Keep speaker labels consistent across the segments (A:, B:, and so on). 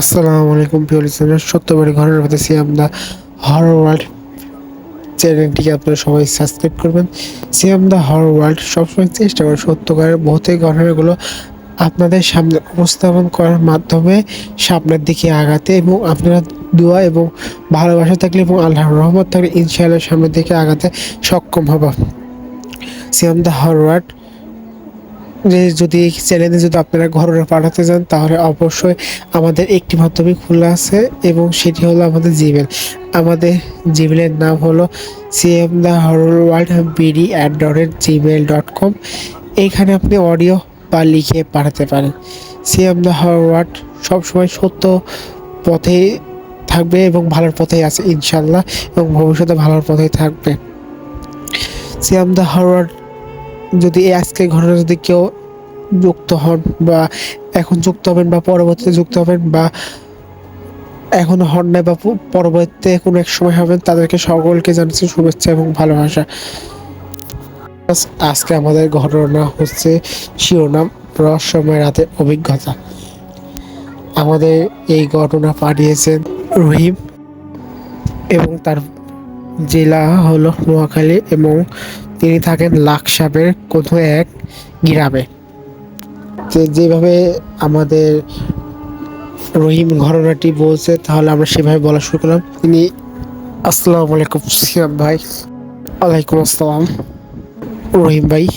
A: আসসালামু আলাইকুম প্রিয় লিসেনার সত্যবাড়ি ঘরের মধ্যে সিয়াম দা হরর ওয়ার্ল্ড চ্যানেলটিকে আপনারা সবাই সাবস্ক্রাইব করবেন। সিয়াম দা হর ওয়ার্ল্ড সবসময় চেষ্টা করে সত্যকারের ভৌতিক ঘটনাগুলো আপনাদের সামনে উপস্থাপন করার মাধ্যমে সামনের দিকে আগাতে এবং আপনারা দোয়া এবং ভালোবাসা থাকলে এবং আল্লাহর রহমত থাকলে ইনশাআল্লাহ সামনের দিকে আগাতে সক্ষম হব। সিয়াম দা হরর ওয়ার্ল্ড যে যদি চ্যানেলে যদি আপনারা ঘরোয়া পাঠাতে চান, তাহলে অবশ্যই আমাদের একটি মাধ্যমে খোলা আছে এবং সেটি হলো আমাদের জিমেল আমাদের জিমেলের নাম হলো Siam the horror world BD at dot Gmail dot com এইখানে আপনি অডিও বা লিখে পাঠাতে পারেন। সিএম দ্য হরর ওয়ার্ল্ড সবসময় সত্য পথে থাকবে এবং ভালোর পথেই আছে ইনশাল্লাহ এবং ভবিষ্যতে ভালোর পথেই থাকবে। সিএম দ্য হরর যদি এই আজকের ঘটনা যদি কেউ যুক্ত হন বা এখন যুক্ত হবেন বা পরবর্তীতে যুক্ত হবেন বা এখনও হন নাই বা পরবর্তীতে কোনো এক সময় হবেন, তাদেরকে সকলকে জানাচ্ছি শুভেচ্ছা এবং ভালোবাসা। আজকে আমাদের ঘটনা হচ্ছে শিরোনাম রহস্যময় রাতের অভিজ্ঞতা। আমাদের এই ঘটনা পাঠিয়েছেন রহিম এবং তার জেলা হলো নোয়াখালী এবং তিনি থাকেন লাকসাবের কোথাও এক গ্রামে। যে যেভাবে আমাদের রহিম ঘটনাটি বলছে, তাহলে আমরা সেভাবে বলা শুরু করলাম। তিনি, আসসালামু আলাইকুম সিয়াম ভাই। ওয়ালাইকুম আসসালাম। রহিম ভাই,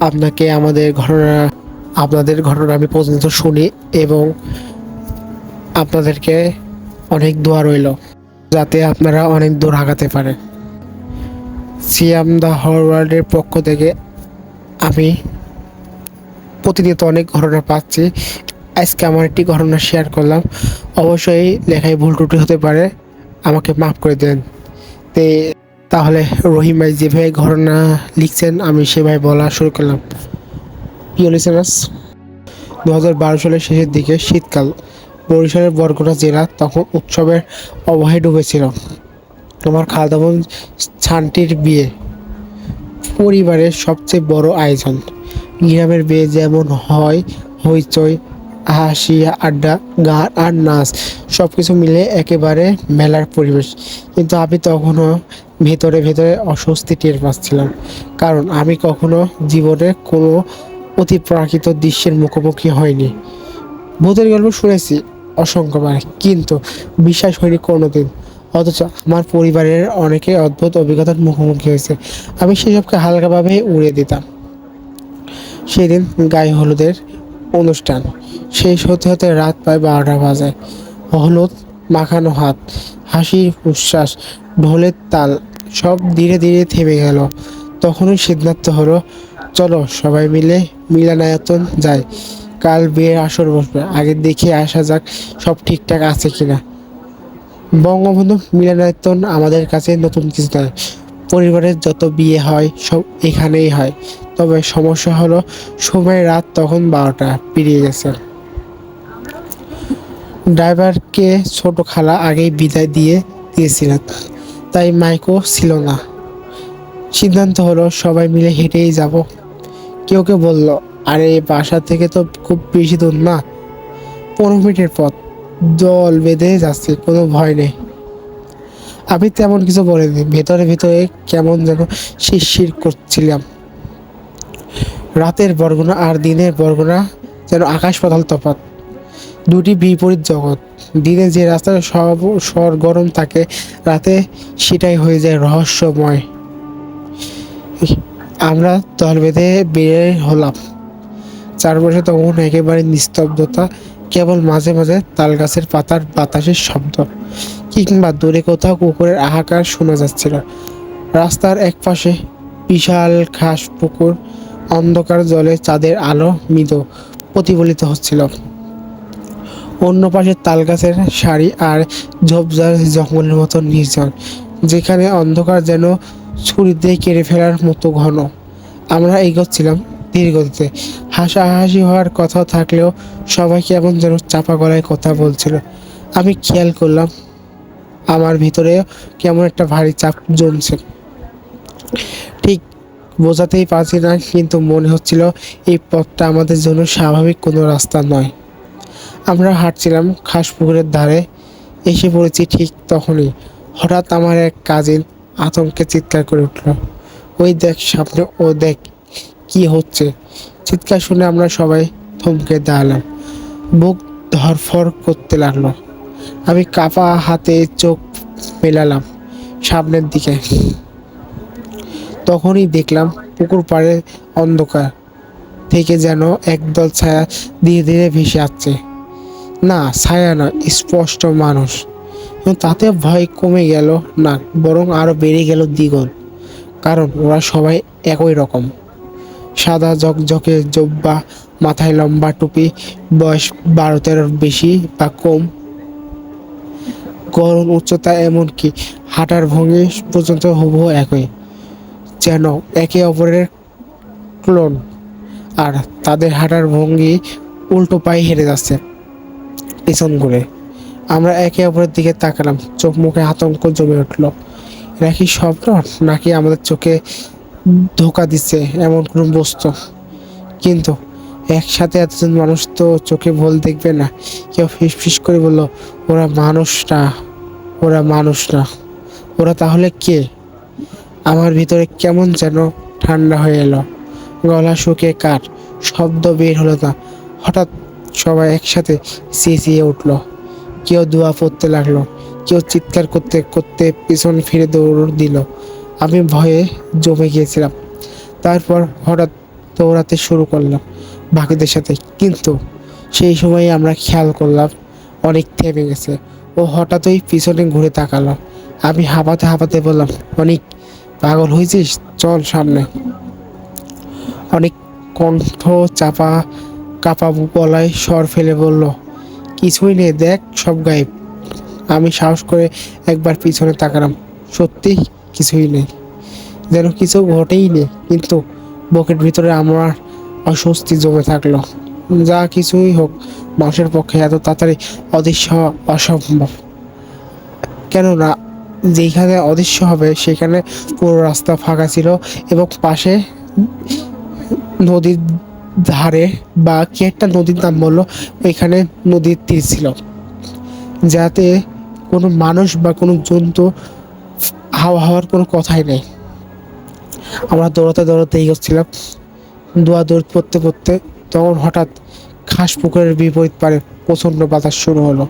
A: আপনাকে আমাদের ঘটনা আপনাদের ঘটনা আমি পর্যন্ত শুনি এবং আপনাদেরকে অনেক দোয়া রইল, যাতে আপনারা অনেক দূর আগাতে পারেন। সিয়াম দ্য হরওয়ার্ল্ডের পক্ষ থেকে আমি প্রতিনিয়ত অনেক ঘটনা পাচ্ছি। আজকে আমার একটি ঘটনা শেয়ার করলাম। অবশ্যই লেখায় ভুল ত্রুটি হতে পারে। আমাকে মাফ করে দেন। তে তাহলে রহিম ভাই যেভাবে ঘটনা লিখছেন, আমি সেভাবে বলা শুরু করলাম। প্রিয় লিসেনার্স দু হাজার বারো সালের শেষের দিকে শীতকাল, বরিশালের বরগুনা জেলা তখন উৎসবের অবহে ডুবেছিল। আমার খাওয়া দাওয়া ছানটির বিয়ে। পরিবারের সবচেয়ে বড় আয়োজন। গ্রামের বিয়ে যেমন হয়, হইচই, হাসি, আড্ডা, গান আর নাচ সব কিছু মিলে একেবারে মেলার পরিবেশ। কিন্তু আমি তখনও ভেতরে ভেতরে অস্বস্তি টের পাচ্ছিলাম। কারণ আমি কখনো জীবনে কোনো অতি প্রাকৃত দৃশ্যের মুখোমুখি হয়নি ভূতের গল্প শুনেছি, অসংখ্যবার। কিন্তু বিশ্বাস হয়নি কোনোদিন। অথচ আমার পরিবারের অনেকে অদ্ভুত অভিজ্ঞতার মুখোমুখি হয়েছে। আমি সেসবকে হালকাভাবে উড়িয়ে দিতাম। সেদিন গায়ে হলুদের অনুষ্ঠান। শেষ হতে হতে রাত প্রায় বারোটা বাজে। হলুদ, মাখানো হাত হাসির উচ্ছ্বাস, ঢোলের তাল সব ধীরে ধীরে থেমে গেল। তখনই সিদ্ধান্ত হলো, চলো সবাই মিলে মিলানায়তন যাই। কাল বিয়ের আসর বসবে। আগে দেখে আসা যাক সব ঠিকঠাক আছে কিনা। বঙ্গবন্ধু মিলনায়তন আমাদের কাছে নতুন কিছু নয়। পরিবারের যত বিয়ে হয়, সব এখানেই হয়। তবে সমস্যা হলো সময় রাত তখন বারোটা পেরিয়ে গেছে। ড্রাইভারকে ছোট খালা আগেই বিদায় দিয়ে দিয়েছিলেন। তাই মাইকও ছিল না। সিদ্ধান্ত হলো, সবাই মিলে হেঁটেই যাব। কেউ কেউ বলল, আরে, বাসা থেকে তো খুব বেশি দূর না? পনেরো মিনিটের পথ। জল বেঁধে যাচ্ছে, কোনো ভয় নেই। আমি তেমন কিছু বলিনি, ভেতরে ভেতরে কেমন যেন শিরশির করছিলাম। রাতের বরগুনা আর দিনের বরগুনা যেন আকাশ পাতাল তফাৎ। দুটি বিপরীত জগৎ, দিনে যে রাস্তায় সব স্বর গরম থাকে, রাতে সেটাই হয়ে যায় রহস্যময়। আমরা দল বেঁধে বের হলাম। চার চারপাশে তখন একেবারে নিস্তব্ধতা কেবল মাঝে মাঝে তাল গাছের পাতার বাতাসের শব্দ, কিংবা দূরে কোথাও কুকুরের আহাকার শোনা যাচ্ছিল। রাস্তার এক পাশে বিশাল ঘাস পুকুর, অন্ধকার জলে চাঁদের আলো মৃদ প্রতিফলিত হচ্ছিল। অন্য পাশে তাল গাছের সারি আর ঝোপঝাড় জঙ্গলের মতো নির্জন, যেখানে অন্ধকার যেন ছুরি দিয়ে কেড়ে ফেলার মতো ঘন। আমরা এগোচ্ছিলাম ধীরগতিতে হাসাহাসি হওয়ার কথা থাকলেও সবাই কেমন যেন চাপা গলায় কথা বলছিল। আমি খেয়াল করলাম, আমার ভিতরে কেমন একটা ভারী চাপ জমছে। ঠিক বোঝাতেই পারছি না, কিন্তু মনে হচ্ছিল এই পথটা আমাদের জন্য স্বাভাবিক কোনো রাস্তা নয়। আমরা হাঁটছিলাম খাস পুকুরের ধারে, এসে পড়েছি ঠিক তখনই। হঠাৎ আমার এক কাজিন আতঙ্কে চিৎকার করে উঠল। ওই দেখ সামনে, ও দেখ। কি হচ্ছে? চিৎকার শুনে আমরা সবাই থমকে দাঁড়ালাম। বুক ধরফর করতে লাগল। আমি কাপা হাতে চোখ মেলালাম সামনের দিকে। তখনই দেখলাম পুকুর পাড়ে অন্ধকার থেকে যেন একদল ছায়া ধীরে ধীরে ভেসে আসছে। না, ছায়া না স্পষ্ট মানুষ। তাতে ভয় কমে গেল না, বরং আরও বেড়ে গেল দ্বিগুণ। কারণ ওরা সবাই একই রকম। সাদা ঝকঝকে জব্বা, মাথায় লম্বা টুপি, বয়স বারো তেরোর বেশি বা কম। গরম উচ্চতা এমনকি হাঁটার ভঙ্গি পর্যন্ত হুবহু একই, যেন একে অপরের ক্লোন, আর তাদের হাঁটার ভঙ্গি উল্টো পায়ে হেরে যাচ্ছে পেছন ঘুরে। আমরা একে অপরের দিকে তাকালাম চোখ মুখে আতঙ্ক জমে উঠল। এরা কি স্বপ্ন, নাকি আমাদের চোখে ধোকা দিচ্ছে এমন কোনো বস্তু। কিন্তু একসাথে এতজন মানুষ তো চোখে ভুল দেখবে না। কেউ ফিস ফিস করে বলল, ওরা মানুষ না, ওরা মানুষ না। ওরা তাহলে কে? আমার ভিতরে কেমন যেন ঠান্ডা হয়ে এলো। গলা শুকিয়ে কাঠ শব্দ বের হলো না। হঠাৎ সবাই একসাথে চেঁচিয়ে উঠল। কেউ দোয়া পড়তে লাগল, কেউ চিৎকার করতে করতে পিছন ফিরে দৌড় দিল। আমি ভয়ে জমে গিয়েছিলাম। তারপর হঠাৎ দৌড়াতে শুরু করলাম বাকিদের সাথে। কিন্তু সেই সময় আমরা খেয়াল করলাম অনেক থেমে গেছে। ও হঠাৎই পিছনে ঘুরে তাকালো। আমি হাঁপাতে হাঁপাতে বললাম, অনেক, পাগল হয়েছিস? চল সামনে। অনেক কণ্ঠ চাপা কাপা গলায় স্বর ফেলে বলল, কিছুই নেই, দেখ সব গায়েব। আমি সাহস করে একবার পিছনে তাকালাম। সত্যি কিছুই নেই। যেন কিছু ঘটেই নেই, কিন্তু বুকের ভিতরে আমার অস্বস্তি জমে থাকল। যা কিছুই হোক, মানুষের পক্ষে এত তাড়াতাড়ি অদৃশ্য অসম্ভব। কেননা যেখানে অদৃশ্য হবে, সেখানে পুরো রাস্তা ফাঁকা ছিল এবং পাশে নদীর ধারে বা কি একটা নদীর নাম বলল, ওইখানে নদীর তীর ছিল। যাতে কোনো মানুষ বা কোনো জন্তু হাওয়া হওয়ার কোনো কথাই নেই। আমরা দৌড়াতে দৌড়াতে এগোচ্ছিলাম দোয়া দৌড় পড়তে পড়তে তখন হঠাৎ খাস পুকুরের বিপরীত পারে প্রচণ্ড বাতাস শুরু হলো।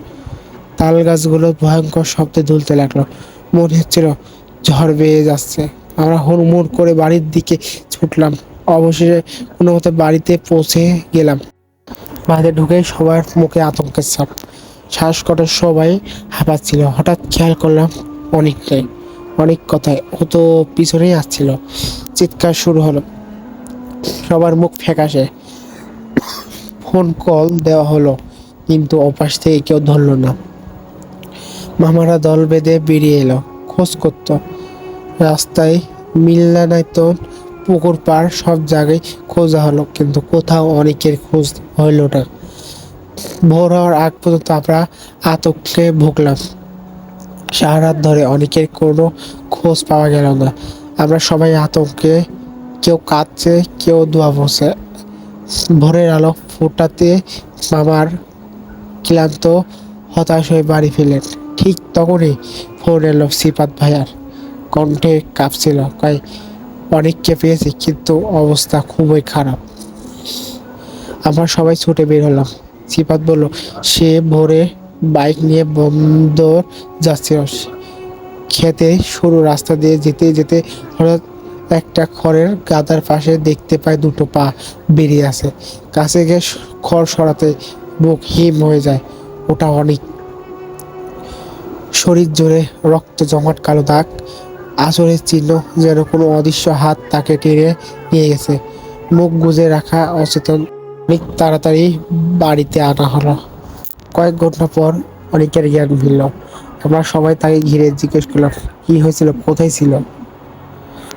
A: তাল গাছগুলো ভয়ঙ্কর শব্দে দুলতে লাগল। মনে হচ্ছিল ঝড় বেয়ে যাচ্ছে। আমরা হুড়মুড় করে বাড়ির দিকে ছুটলাম। অবশেষে কোনো মতে বাড়িতে পৌঁছে গেলাম। বাড়িতে ঢুকে সবার মুখে আতঙ্কের ছাপ। শ্বাসকটের সবাই হাঁপাচ্ছিল। হঠাৎ খেয়াল করলাম অনেকটাই। অনেক কথায় ও তো পিছনেই আসছিল। চিৎকার শুরু হলো। সবার মুখ ফ্যাকাশে। ফোন কল দেওয়া হলো, কিন্তু ওপাশ থেকে কেউ ধরলো না। মামারা দল বেঁধে বেরিয়ে এলো, খোঁজ করতো। রাস্তায় মিল্লানায়তন পুকুর পাড়, সব জায়গায় খোঁজা হলো, কিন্তু কোথাও অনেকের খোঁজ হইল না। ভোর হওয়ার আগ পর্যন্ত আমরা আতঙ্কে ভুগলাম। সারা রাত ধরে অনেকের কোনো খোঁজ পাওয়া গেল না। আমরা সবাই আতঙ্কে, কেউ কাঁদছে, কেউ দোয়া পড়ছে ভোরের আলো ফোটাতে মামার ক্লান্ত, হতাশ হয়ে বাড়ি ফিরলেন। ঠিক তখনই ফোন এলো সিপাত ভাইয়ার। কণ্ঠে কাঁপছিল কয় অনেককে পেয়েছি, কিন্তু অবস্থা খুবই খারাপ। আমরা সবাই ছুটে বের হলাম। সিপাত বলল, সে ভোরে বাইক নিয়ে বন্দর যাচ্ছিল খেতে সরু রাস্তা দিয়ে যেতে যেতে হঠাৎ একটা খড়ের গাদার পাশে দেখতে পায় দুটো পা বেরিয়ে আছে। কাছে গিয়ে খড় সরাতে মুখ হিম হয়ে যায়। ওটা অনেক। শরীর জোরে, রক্ত জমাট, কালো দাগ। আচরের চিহ্ন যেন কোনো অদৃশ্য হাত তাকে টেনে নিয়ে গেছে। মুখ গুজে রাখা অচেতন। অনেক তাড়াতাড়ি বাড়িতে আনা হলো। কয়েক ঘণ্টা পর অনেকের জ্ঞান ফিরল। আমরা সবাই তাকে ঘিরে জিজ্ঞেস করলাম, কি হয়েছিল? কোথায় ছিল?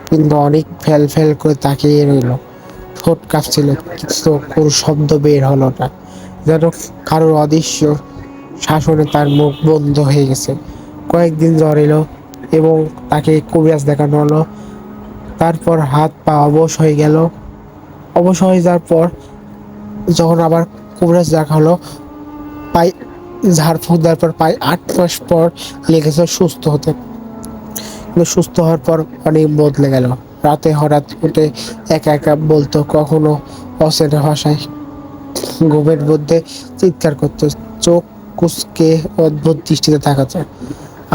A: কিন্তু অনেক ফেল ফেল করে তাকিয়ে রইল। ঠোঁট কাঁপছিল কিন্তু কোনো শব্দ বের হলো না। যেন কারোর অদৃশ্য শাসনে তার মুখ বন্ধ হয়ে গেছে। কয়েকদিন জ্বর এলো এবং তাকে কবিরাজ দেখানো হলো। তারপর হাত পা অবশ হয়ে গেল। অবশ হয়ে যাওয়ার পর যখন আবার কবিরাজ দেখা হলো প্রায় ঝাড়ফুঁক দেওয়ার পর প্রায় আট মাস পর লেগেছে সুস্থ হতে। কিন্তু সুস্থ হওয়ার পর অনেক বদলে গেল। রাতে হঠাৎ উঠে একা একা বলতো, কখনো অচেনা ভাষায় ঘুমের মধ্যে চিৎকার করতো, চোখ কুচকে অদ্ভুত দৃষ্টিতে তাকাতো।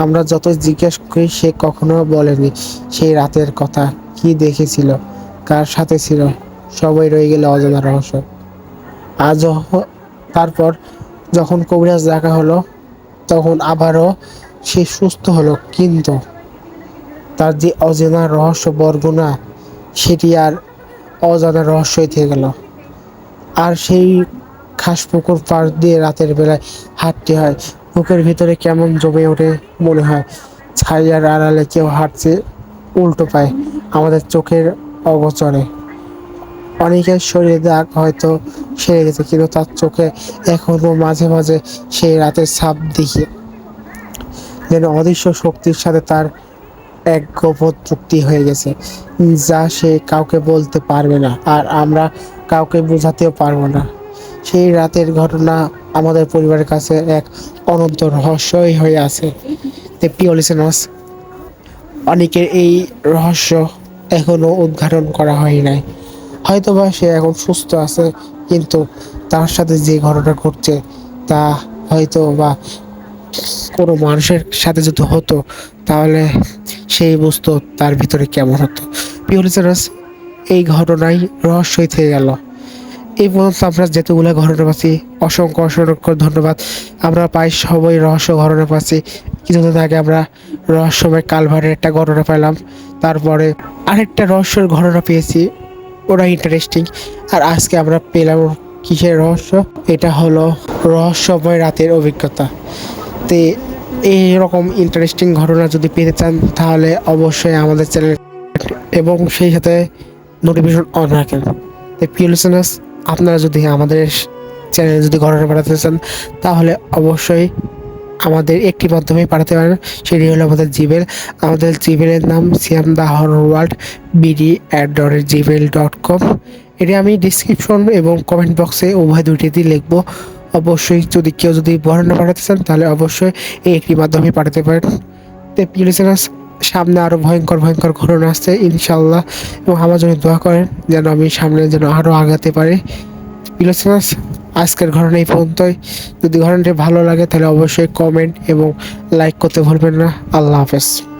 A: আমরা যত জিজ্ঞেস করি, সে কখনো বলেনি সেই রাতের কথা, কি দেখেছিল, কার সাথে ছিল, সবাই রয়ে গেল অজানা রহস্য। আজ তারপর যখন কবিরাজ দেখা হলো, তখন আবারও সে সুস্থ হলো। কিন্তু তার যে অজানা রহস্য বর্গনা, সেটি আর অজানা রহস্যই থেকে গেল। আর সেই খাস পুকুর পার দিয়ে রাতের বেলায় হাঁটতে হয়। বুকের ভিতরে কেমন জমে ওঠে মনে হয় ছাইয়ার আড়ালে কেউ হাঁটছে, উল্টো পায় আমাদের চোখের অগোচরে। অনেকের শরীরে দাগ হয়তো সেরে গেছে, কিন্তু তার চোখে এখনও মাঝে মাঝে সেই রাতের ছাপ দেখি। যেন অদৃশ্য শক্তির সাথে তার এক গোপন চুক্তি হয়ে গেছে, যা সে কাউকে বলতে পারবে না আর আমরা কাউকে বোঝাতেও পারব না। সেই রাতের ঘটনা আমাদের পরিবারের কাছে এক অনন্ত রহস্যই হয়ে আছে। তে অনেকের এই রহস্য এখনও উদ্ঘাটন করা হয় নাই হয়তোবা সে এখন সুস্থ আছে, কিন্তু তার সাথে যে ঘটনা ঘটছে, তা হয়তো বা কোনো মানুষের সাথে যদি হতো, তাহলে সেই বুঝতো তার ভিতরে কেমন হতো? প্রিয় লিসেনার্স এই ঘটনাই রহস্যই থেকে গেল। এই পর্যন্ত আমরা যেতগুলো ঘটনা পাচ্ছি, অসংখ্য অসংখ্য ধন্যবাদ। আমরা পাই সবাই রহস্য ঘটনা পাচ্ছি কিছুদিন আগে আমরা রহস্যময় কালভারের একটা ঘটনা পেলাম তারপরে আরেকটা রহস্যের ঘটনা পেয়েছি। ওরা ইন্টারেস্টিং আর আজকে আমরা পেলাম কিসের রহস্য? এটা হলো রহস্যময় রাতের অভিজ্ঞতা। তে এইরকম ইন্টারেস্টিং ঘটনা যদি পেতে চান, তাহলে অবশ্যই আমাদের চ্যানেল এবং সেই সাথে নোটিফিকেশন অন রাখেন। প্রিয় আপনারা যদি আমাদের চ্যানেলে যদি ঘটনা পাঠাতে চান, তাহলে অবশ্যই আমাদের একটি মাধ্যমে পাঠাতে পারেন, সেটি হলো আমাদের জিমেল আমাদের জিমেলের নাম Siam the horror world BD at dot Gmail dot com এটি আমি ডিসক্রিপশন এবং কমেন্ট বক্সে উভয় দুইটিতেই লিখব। অবশ্যই যদি কেউ যদি বর্ণনা পাঠাতে চান, তাহলে অবশ্যই এই একটি মাধ্যমে পাঠাতে পারেন। তো সামনে আরও ভয়ঙ্কর ভয়ঙ্কর ঘটনা আসছে ইনশাল্লাহ এবং আমার জন্য দোয়া করেন, যেন আমি সামনে যেন আরও আগাতে পারি। লিসেনার্স আজকের ঘটনা এই পর্যন্তই। যদি ঘটনাটি ভালো লাগে, তাহলে অবশ্যই কমেন্ট এবং লাইক করতে ভুলবেন না। আল্লাহ হাফেজ।